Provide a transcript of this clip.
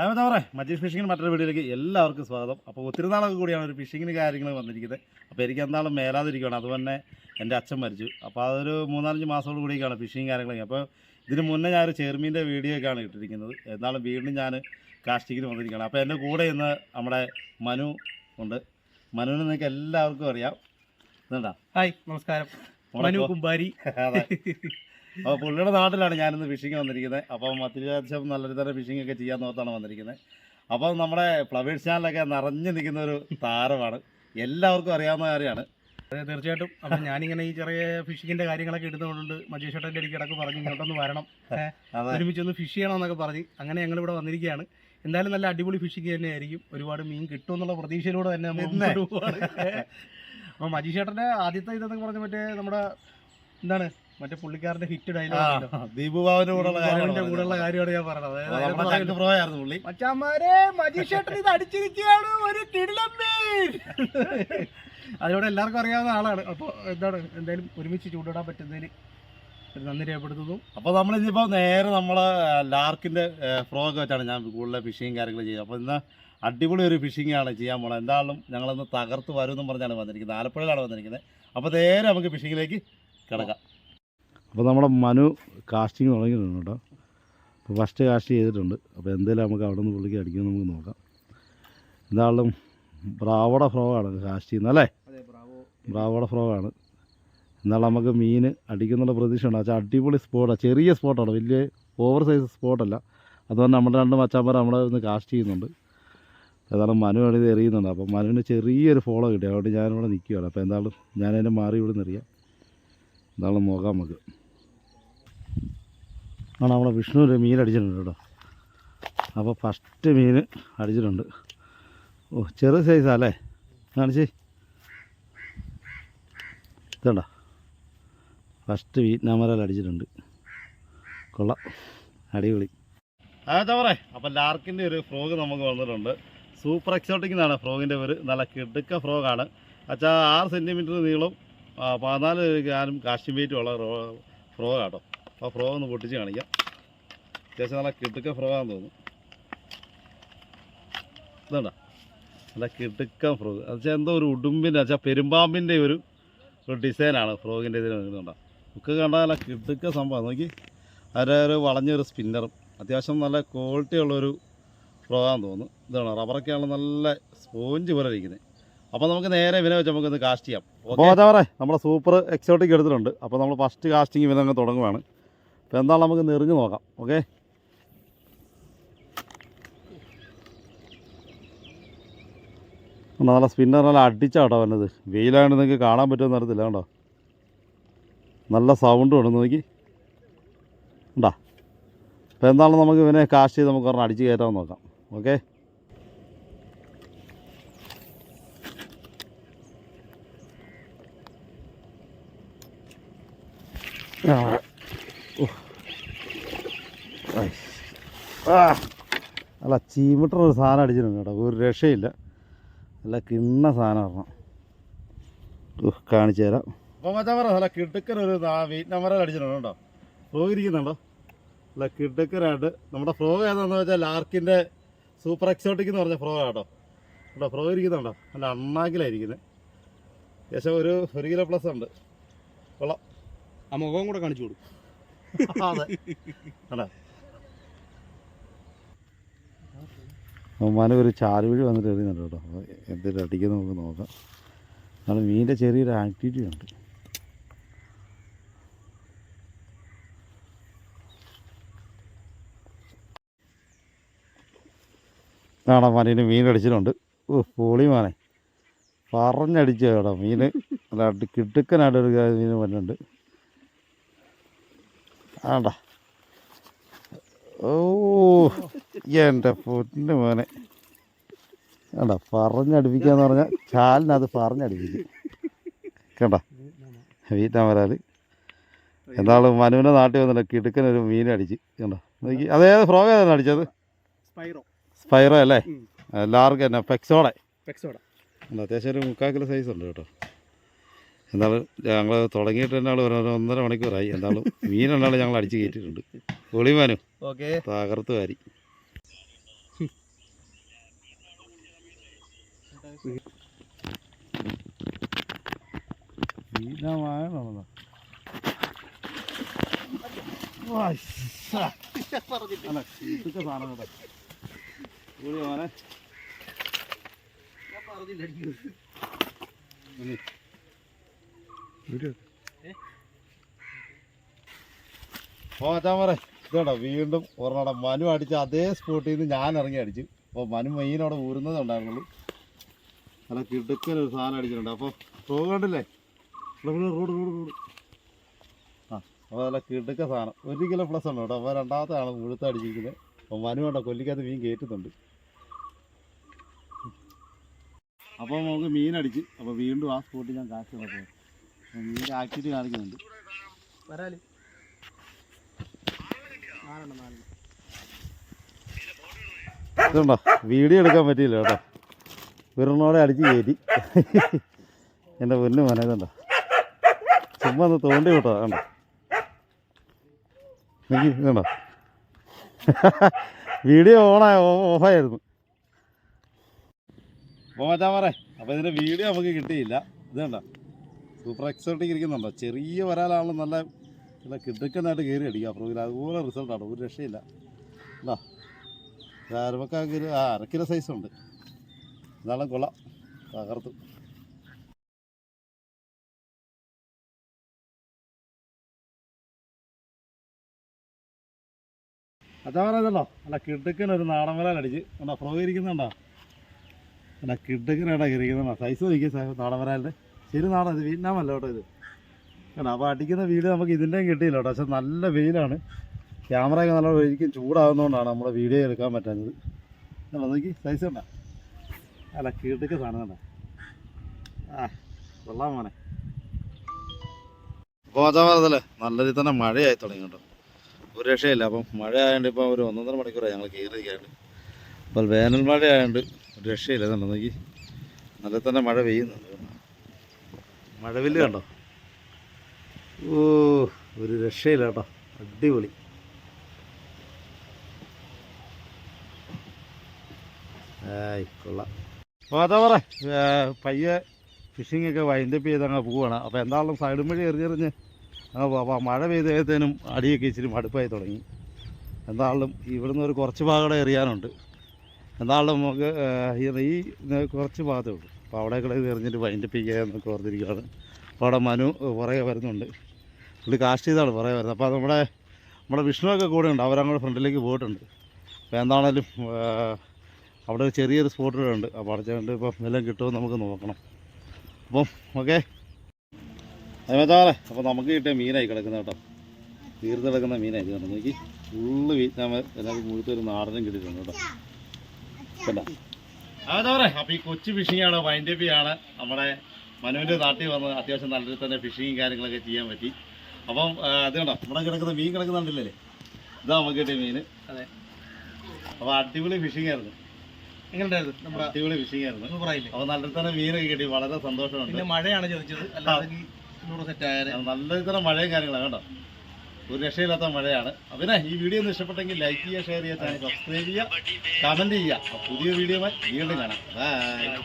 അതെന്താ പറയുക മജീഷ് ഫിഷിങ്ങിന് മറ്റൊരു വീഡിയോയിലേക്ക് എല്ലാവർക്കും സ്വാഗതം. അപ്പോൾ ഒത്തിരി നാളൊക്കെ കൂടിയാണ് ഒരു ഫിഷിങ്ങിന് കാര്യങ്ങൾ വന്നിരിക്കുന്നത്. അപ്പോൾ എനിക്ക് എന്താളും മേലാതിരിക്കുകയാണ് അതുപോലെ തന്നെ എന്റെ അച്ഛൻ മരിച്ചു. അപ്പോൾ അതൊരു മൂന്നാലഞ്ച് മാസത്തോട് കൂടിയൊക്കെയാണ് ഫിഷിങ് കാര്യങ്ങളൊക്കെ അപ്പോൾ ഇതിന് മുന്നേ ഞാൻ ഒരു ചെയർമീന്റെ വീഡിയോ ഒക്കെയാണ് ഇട്ടിരിക്കുന്നത്. എന്നാലും വീണ്ടും ഞാൻ കാസ്റ്റിങ്ങിന് വന്നിരിക്കുകയാണ്. അപ്പോൾ എന്റെ കൂടെ ഇന്ന് നമ്മുടെ മനു ഉണ്ട്. മനുവിനെ നിങ്ങൾക്ക് എല്ലാവർക്കും അറിയാം. ഇതുണ്ടാ? ഹായ് നമസ്കാരം. മനു കുമ്പാരി. അതെ. അപ്പോൾ പുള്ളിയുടെ നാട്ടിലാണ് ഞാനിന്ന് ഫിഷിങ് വന്നിരിക്കുന്നത് അപ്പം അത്യാവശ്യം നല്ലൊരു തരം ഫിഷിംഗ് ഒക്കെ ചെയ്യാൻ നോർത്താണ് വന്നിരിക്കുന്നത് അപ്പോൾ നമ്മുടെ ഫ്ലവേഴ്സ് ചാനലൊക്കെ നിറഞ്ഞു നിൽക്കുന്ന ഒരു താരമാണ്. എല്ലാവർക്കും അറിയാവുന്ന കാര്യമാണ്. അതെ തീർച്ചയായിട്ടും. അപ്പം ഞാനിങ്ങനെ ഈ ചെറിയ ഫിഷിങ്ങിന്റെ കാര്യങ്ങളൊക്കെ ഇടുന്നതുകൊണ്ട് മജീഷ് ചേട്ടന്റെ ഇടയ്ക്ക് ഇടയ്ക്ക് പറഞ്ഞു ഇങ്ങോട്ടൊന്ന് വരണം. ഒരുമിച്ചൊന്ന് ഫിഷ് ചെയ്യണമെന്നൊക്കെ പറഞ്ഞ് അങ്ങനെ ഞങ്ങൾ ഇവിടെ വന്നിരിക്കുകയാണ്. എന്തായാലും നല്ല അടിപൊളി ഫിഷിങ് തന്നെയായിരിക്കും ഒരുപാട് മീൻ കിട്ടും എന്നുള്ള പ്രതീക്ഷയിലൂടെ തന്നെ നമ്മൾ പോവാണ്. അപ്പോൾ മജീഷ് ചേട്ടന്റെ ആദ്യത്തെ ഇതെന്നൊക്കെ പറഞ്ഞ മറ്റേ നമ്മുടെ എന്താണ് മറ്റേ പുള്ളിക്കാരന്റെ ഹിറ്റ് ഡയലോഗ് ദീപു ബാബുവിന്റെ കൂടെയുള്ള കാര്യമാണ് കൂടെയുള്ള കാര്യമാണ് ഞാൻ പറഞ്ഞത്. അതായത് പുള്ളി. ഇത് അടിച്ചിരിക്കുകയാണ്. ഒരു അതിലൂടെ എല്ലാവർക്കും അറിയാവുന്ന ആളാണ്. അപ്പോൾ എന്താണ് എന്തായാലും ഒരുമിച്ച് ചൂടിടാൻ പറ്റുന്നതിന് നന്ദി രേഖപ്പെടുത്തുന്നു. അപ്പോൾ നമ്മൾ ഇനിയിപ്പോൾ നേരെ നമ്മൾ ലാർക്കിന്റെ ഫ്രോഗ് വെച്ചാണ് ഞാൻ കൂടുതൽ ഫിഷിങ് കാര്യങ്ങൾ ചെയ്യുക. അപ്പോൾ ഇന്ന് അടിപൊളി ഒരു ഫിഷിംഗ് ആണ് ചെയ്യാൻ പോണത്. എന്തായാലും ഞങ്ങളൊന്ന് തകർത്ത് വരുമെന്നും പറഞ്ഞാണ് വന്നിരിക്കുന്നത്. ആലപ്പുഴയിലാണ് വന്നിരിക്കുന്നത്. അപ്പോൾ നേരെ നമുക്ക് ഫിഷിങ്ങിലേക്ക് കിടക്കാം. അപ്പോൾ നമ്മുടെ മനു കാസ്റ്റിംഗ് തുടങ്ങിയിട്ടുണ്ട് കേട്ടോ. അപ്പോൾ ഫസ്റ്റ് കാസ്റ്റ് ചെയ്തിട്ടുണ്ട്. അപ്പോൾ എന്തെങ്കിലും നമുക്ക് അവിടെ നിന്ന് പുള്ളിക്ക് അടിക്കുമെന്ന് നമുക്ക് നോക്കാം. എന്തായാലും ബ്രാവോടെ ഫ്രോഗാണ് കാസ്റ്റ് ചെയ്യുന്നത് അല്ലേ? ബ്രാവോടെ ബ്രാവോ. ബ്രാവോട ഫ്രോഗാണ് എന്നാലും നമുക്ക് മീൻ അടിക്കുന്നുള്ള പ്രതീക്ഷയുണ്ട്. പക്ഷേ അടിപൊളി സ്പോട്ടാണ് ചെറിയ സ്പോട്ടാണ് വലിയ ഓവർ സൈസ് സ്പോട്ടല്ല അതുകൊണ്ട് നമ്മുടെ രണ്ട് മച്ചാന്മാർ നമ്മളെ ഒന്ന് കാസ്റ്റ് ചെയ്യുന്നുണ്ട്. അതാണ് മനു ആണിത് എറിയുന്നുണ്ട്. അപ്പോൾ മനുവിന് ചെറിയൊരു ഫോളോ കിട്ടി. അതുകൊണ്ട് ഞാനിവിടെ നിൽക്കുകയാണ് അപ്പോൾ എന്തായാലും ഞാനതിനെ മാറി ഇവിടെ നിന്ന് എറിയാം. എന്തായാലും നോക്കാം നമുക്ക്. ആ നമ്മളെ വിഷ്ണു മീൻ അടിച്ചിട്ടുണ്ട് കേട്ടോ. അപ്പോൾ ഫസ്റ്റ് മീൻ അടിച്ചിട്ടുണ്ട്. ഓ ചെറിയ സൈസാ അല്ലേ കാണിച്ചേ. ഇതണ്ട. ഫസ്റ്റ് വിയറ്റ്നാമരാൽ അടിച്ചിട്ടുണ്ട്. കൊള്ളാം. അടിപൊളി. അതാ പറയേ? അപ്പം ലാർക്കിന്റെ ഒരു ഫ്രോഗ് നമുക്ക് വന്നിട്ടുണ്ട്. സൂപ്പർ എക്സോട്ടിക് എന്നാണ് ഫ്രോഗിന്റെ പേര്. നല്ല കിടുക്ക ഫ്രോഗാണ്. അച്ഛാ ആറ് സെന്റിമീറ്റർ നീളം പതിനാല് ഗ്രാനും കാശ്മീറ്റും ഉള്ള ഫ്രോഗ് കേട്ടോ ഫ്രോ ഒന്ന് പൊട്ടിച്ച് കാണിക്കാം. അത്യാവശ്യം നല്ല കിടുക്ക ആണെന്ന് തോന്നുന്നു. ഇതുണ്ട? നല്ല കിടുക്ക ഫ്രോ എന്ന് എന്തോ ഒരു ഉടുമ്പിന്റെ വെച്ചാൽ പെരുമ്പാമ്പിന്റെ ഒരു ഡിസൈനാണ് ഫ്രോഗിന്റെ ഇതിൽ വരുന്നുണ്ടോ? നമുക്ക് കണ്ടാൽ നല്ല കിടുക്ക സംഭവം. നോക്കി. അതിന്റെ ഒരു വളഞ്ഞൊരു സ്പിന്നറും അത്യാവശ്യം നല്ല ക്വാളിറ്റി ഉള്ളൊരു ഫ്രോഗാന്ന് തോന്നുന്നു. ഇതാണ് റബ്ബറൊക്കെയാണ് നല്ല സ്പോഞ്ച് പോലെ ഇരിക്കുന്നത് അപ്പോൾ നമുക്ക് നേരെ ഇവനെ വെച്ച് നമുക്കൊന്ന് കാസ്റ്റ് ചെയ്യാം. അപ്പോൾ നമ്മുടെ സൂപ്പർ എക്സോട്ടിക് എടുത്തിട്ടുണ്ട്. അപ്പോൾ നമ്മൾ ഫസ്റ്റ് കാസ്റ്റിംഗ് ഇവനെ അങ്ങ് തുടങ്ങുവാണ്. അപ്പോൾ എന്താണ് നമുക്ക് നെറിഞ്ഞ് നോക്കാം ഓക്കെ നല്ല സ്പിന്നർ നല്ല അടിച്ചാട്ടോ വന്നത്. വെയിലായിട്ട് നിങ്ങൾക്ക് കാണാൻ പറ്റുമെന്ന് അറിയത്തില്ല കേട്ടോ നല്ല സൗണ്ടും ഉണ്ട് നോക്കി. ഉണ്ടാ അപ്പോൾ എന്താണ് നമുക്ക് ഇവനെ കാശ് ചെയ്ത് നമുക്ക് ഒരെണ്ണം അടിച്ച് കയറ്റാൻ നോക്കാം ഓക്കെ അല്ല ചീമിട്ടർ ഒരു സാധനം അടിച്ചിട്ടുണ്ട് കേട്ടോ. ഒരു രക്ഷയില്ല. നല്ല കിണ്ണ സാധനം ഉഹ്, കാണിച്ചു തരാം. അപ്പോൾ മറ്റാ പറ നല്ല കിടുക്കൻ ഒരു അല്ല അടിച്ചിട്ടുണ്ട് കേട്ടോ. ഫ്രോഗ് ഇരിക്കുന്നുണ്ടോ? നല്ല കിടുക്കനായിട്ട്. നമ്മുടെ ഫ്രോഗ് ഏതാണെന്ന് വെച്ചാൽ ലാർക്കിന്റെ സൂപ്പർ എക്സോട്ടിക് എന്ന് പറഞ്ഞ ഫ്രോഗ് കേട്ടോ. കേട്ടോ ഫ്രോഗ് ഇരിക്കുന്നുണ്ടോ? നല്ല അണ്ണാക്കിലായിരിക്കുന്നത് ഏകദേശം ഒരു ഒരു കിലോ പ്ലസ് ഉണ്ട്. കൊള്ളാം. ആ മുഖവും കൂടെ കാണിച്ചു കൊടുക്കും. അതെ. കണ്ടോ? അവന്മാനെ ഒരു ചാലുവഴി വന്നിട്ട് എറിയുന്നുണ്ട് കേട്ടോ. അപ്പോൾ എന്തെങ്കിലും അടിക്കുന്ന നമുക്ക് നോക്കാം. എന്നാലും മീനിന്റെ ചെറിയൊരു ആക്ടിവിറ്റി ഉണ്ട്. മനീന് മീൻ അടിച്ചിട്ടുണ്ട്. ഓ പൊളി മാനെ. പറഞ്ഞടിച്ച കേട്ടോ അടി കിടുക്കനായിട്ട് ഒരു മീൻ വന്നിട്ടുണ്ട്. ആണ്ടാ. ഓ എന്റെ പൊന്നു മോനെ. കണ്ട പറഞ്ഞടിപ്പിക്കാന്ന് പറഞ്ഞാൽ ചാലിനത് പറഞ്ഞടിപ്പിക്കും. കണ്ട വീട്ടാൻ വരാൽ എന്താളും മനുവിന്റെ നാട്ടിൽ വന്നില്ല കിടുക്കനൊരു മീൻ അടിച്ച്. കണ്ടോ? നോക്കി. അതേത് ഫ്രോഗ് ഏതാണ് അടിച്ചത് സ്പൈറോ. സ്പൈറോ അല്ലേ? ലാർഗ് തന്നെ പെക്സോടെ. പെക്സോഡ ഉണ്ട്. അത്യാവശ്യം ഒരു മുക്കാൽ കിലോ സൈസ് ഉണ്ട് കേട്ടോ. എന്നാലും ഞങ്ങൾ തുടങ്ങിയിട്ട് തന്നെ ഒരു ഒന്നര മണിക്കൂറായി. എന്നാലും മീനെന്നാളും ഞങ്ങൾ അടിച്ചു കയറ്റിയിട്ടുണ്ട്. ഒളിമാനും ഓക്കെ. തകർത്ത് വാരി പറഞ്ഞില്ല ഓ അച്ഛാമറെ ഇതോടാ വീണ്ടും ഒരെണ്ണം മനു അടിച്ച അതേ സ്പോട്ടിൽ നിന്ന് ഞാൻ ഇറങ്ങി അടിച്ചു. അപ്പോൾ മനു മെയിൻ അവിടെ ഊരുന്നതേ ഉണ്ടായിരുന്നുള്ളൂ. നല്ല കിടുക്കൻ ഒരു സാധനം അടിച്ചിട്ടുണ്ട്. അപ്പോൾ പോകണ്ടല്ലേ കണ്ടില്ലേ? Road road road. ആ അപ്പോൾ നല്ല കിടുക്ക സാധനം. ഒരു കിലോ പ്ലസ് ഉണ്ട് കേട്ടോ. അപ്പോൾ രണ്ടാമത്തെ ആണ് മുഴുത്ത അടിച്ചിരിക്കുന്നത് അപ്പോൾ മനു വേണ്ട കൊല്ലിക്കകത്ത് മീൻ കയറ്റുന്നുണ്ട്. അപ്പോൾ നമുക്ക് മീൻ അടിച്ച്. അപ്പോൾ വീണ്ടും ആ സ്പോട്ടിൽ ഞാൻ കാശ് പോയി ആക്ടിവിറ്റി കാണിക്കുന്നുണ്ട്. വരാൽ. നാലെണ്ണം നാലെണ്ണം. ഇതുണ്ടോ? വീഡിയോ എടുക്കാൻ പറ്റിയില്ല കേട്ടോ. വിറണോടെ അടിച്ച് കയറ്റി. എന്റെ പൊന്നു മോനെ ഇതുണ്ടോ? ചുമ്മാ ഒന്ന് തോണ്ടി വിട്ടോ കണ്ടോ? എനിക്ക് ഇതുണ്ടോ? വീഡിയോ ഓണായ ഓഫായിരുന്നു. പോമാച്ചാ പറ അപ്പോൾ ഇതിന്റെ വീഡിയോ നമുക്ക് കിട്ടിയില്ല. ഇത് കണ്ടോ സൂപ്പർ എക്സൈറ്റിംഗ് ഇരിക്കുന്നുണ്ടോ. ചെറിയ വരാലാണെങ്കിലും നല്ല നല്ല കിടുക്കനായിട്ട് കയറി അടിക്കുക. പ്രോഗ്രാം അതുപോലെ റിസൾട്ടാണ് ഒരു രക്ഷയില്ല. ഉണ്ടോ അരമക്കാക്ക് ആ അരക്കിലോ സൈസ് ഉണ്ട്. എന്നാലും കൊള്ളാം. തകർത്തു. അതാ അല്ല കിടുക്കൻ ഒരു നാടൻ വരാലടിച്ച് എന്താ ഫ്രോ ഇരിക്കുന്നുണ്ടോ അല്ല കിടുക്കനായിട്ടാ ഇരിക്കുന്നുണ്ടോ സൈസ് നോക്കിയ നാടൻ വരാലിന്റെ ശരി നാടൻ ഇത് വിയറ്റ്നാമല്ല കേട്ടോ ഇത്. കേട്ടോ അപ്പോൾ അടിക്കുന്ന വീട് നമുക്ക് ഇതിന്റെയും കിട്ടിയില്ല കേട്ടോ. പക്ഷെ നല്ല വെയിലാണ്. ക്യാമറയൊക്കെ നല്ല ഒരിക്കലും ചൂടാകുന്നതുകൊണ്ടാണ് നമ്മുടെ വീഡിയോ എടുക്കാൻ പറ്റാഞ്ഞത്. കേട്ടോ നോക്കി സൈസ് കണ്ട അല്ല കീട്ടൊക്കെ സാധനം കണ്ടോ ആ കൊള്ളാം മോനെ. ഗോതാമരത്തല്ലേ നല്ല രീതി തന്നെ മഴയായി തുടങ്ങി കേട്ടോ. ഒരു രക്ഷയില്ല. അപ്പം മഴ ആയതുകൊണ്ട് ഇപ്പം ഒരു ഒന്നൊന്നര മണിക്കൂറായി ഞങ്ങൾ കയറിയിരിക്കാണ്ട് അപ്പോൾ വേനൽ മഴ ആയതുകൊണ്ട് ഒരു രക്ഷയില്ല. നോക്കി. നല്ല തന്നെ മഴ പെയ്യുന്നുണ്ട്. മഴവില്ല് കണ്ടോ? ഓ ഒരു രക്ഷയില്ല കേട്ടോ അടിപൊളി കൊള്ളാം. അപ്പോൾ അതാ പറ പയ്യെ ഫിഷിംഗ് ഒക്കെ വൈൻഡപ്പ് ചെയ്ത് അങ്ങ് പോവുകയാണ് അപ്പോൾ എന്താണെങ്കിലും സൈഡ് വഴി എറിഞ്ഞെറിഞ്ഞ് അങ്ങ് മഴ പെയ്തേത്തേനും അടിയൊക്കെ ഇച്ചിരി മടുപ്പായി തുടങ്ങി. എന്താണെങ്കിലും ഇവിടുന്ന് ഒരു കുറച്ച് ഭാഗം എറിയാനുണ്ട്. എന്താണെങ്കിലും നമുക്ക് ഈ കുറച്ച് ഭാഗത്തേ ഉള്ളൂ. അപ്പോൾ അവിടെ കളി എറിഞ്ഞിട്ട് വൈൻഡപ്പ് ചെയ്യുക എന്നൊക്കെ ഓർത്തിരിക്കുകയാണ് അപ്പോൾ അവിടെ മനു പുറകെ വരുന്നുണ്ട്. പുള്ളി കാസ്റ്റ് ചെയ്താണ് പുറകെ വരുന്നത്. അപ്പോൾ നമ്മുടെ നമ്മുടെ വിഷ്ണുവൊക്കെ കൂടെ ഉണ്ട്. അവരങ്ങോട്ട് ഫ്രണ്ടിലേക്ക് പോയിട്ടുണ്ട്. അപ്പോൾ എന്താണേലും അവിടെ ഒരു ചെറിയൊരു സ്പോട്ട് ഉണ്ട്. അപ്പോൾ അടച്ചുകൊണ്ട് ഇപ്പം എല്ലാം കിട്ടുമോ നമുക്ക് നോക്കണം. അപ്പം ഓക്കെ. അതേമാരെ അപ്പോൾ നമുക്ക് കിട്ടിയ മീനായി കിടക്കുന്ന കേട്ടോ. തീർത്ത് കിടക്കുന്ന മീനായി കണ്ടോ നോക്കി. ഫുള്ള് വിയറ്റ്നാം എല്ലാവർക്കും മുഴുത്തൊരു നാടനും കിട്ടിയിട്ടുണ്ട് കേട്ടോ. കേട്ടോ അതേപോലെ അപ്പോൾ ഈ കൊച്ചു വൈൻഡ് ആണ് നമ്മുടെ മനുവിന്റെ നാട്ടിൽ വന്ന് അത്യാവശ്യം നല്ല രീതിയിൽ തന്നെ ഫിഷിങ്ങും കാര്യങ്ങളൊക്കെ ചെയ്യാൻ പറ്റി. അപ്പം അത് കണ്ടോ? നമ്മുടെ കിടക്കുന്ന മീൻ കിടക്കുന്നുണ്ടല്ലേ ഇതാ നമുക്ക് കിട്ടിയ മീൻ. അതെ. അപ്പോൾ അടിപൊളി ഫിഷിംഗ് ആയിരുന്നു. അടിപൊളി ഫിഷിംഗ് ആയിരുന്നു. അപ്പൊ നല്ല തന്നെ മീനൊക്കെ കിട്ടി. വളരെ സന്തോഷമുണ്ട്. മഴയാണ് ചോദിച്ചത്? നല്ല തരം മഴയും കാര്യങ്ങളാണ് കേട്ടോ ഒരു രക്ഷയില്ലാത്ത മഴയാണ്. അപ്പോൾ ഈ വീഡിയോ ഒന്ന് ഇഷ്ടപ്പെട്ടെങ്കിൽ ലൈക്ക് ചെയ്യുക ഷെയർ ചെയ്യുക ചാനൽ സബ്സ്ക്രൈബ് ചെയ്യുക കമന്റ് ചെയ്യുക. പുതിയ വീഡിയോ വീണ്ടും കാണാം. ബൈ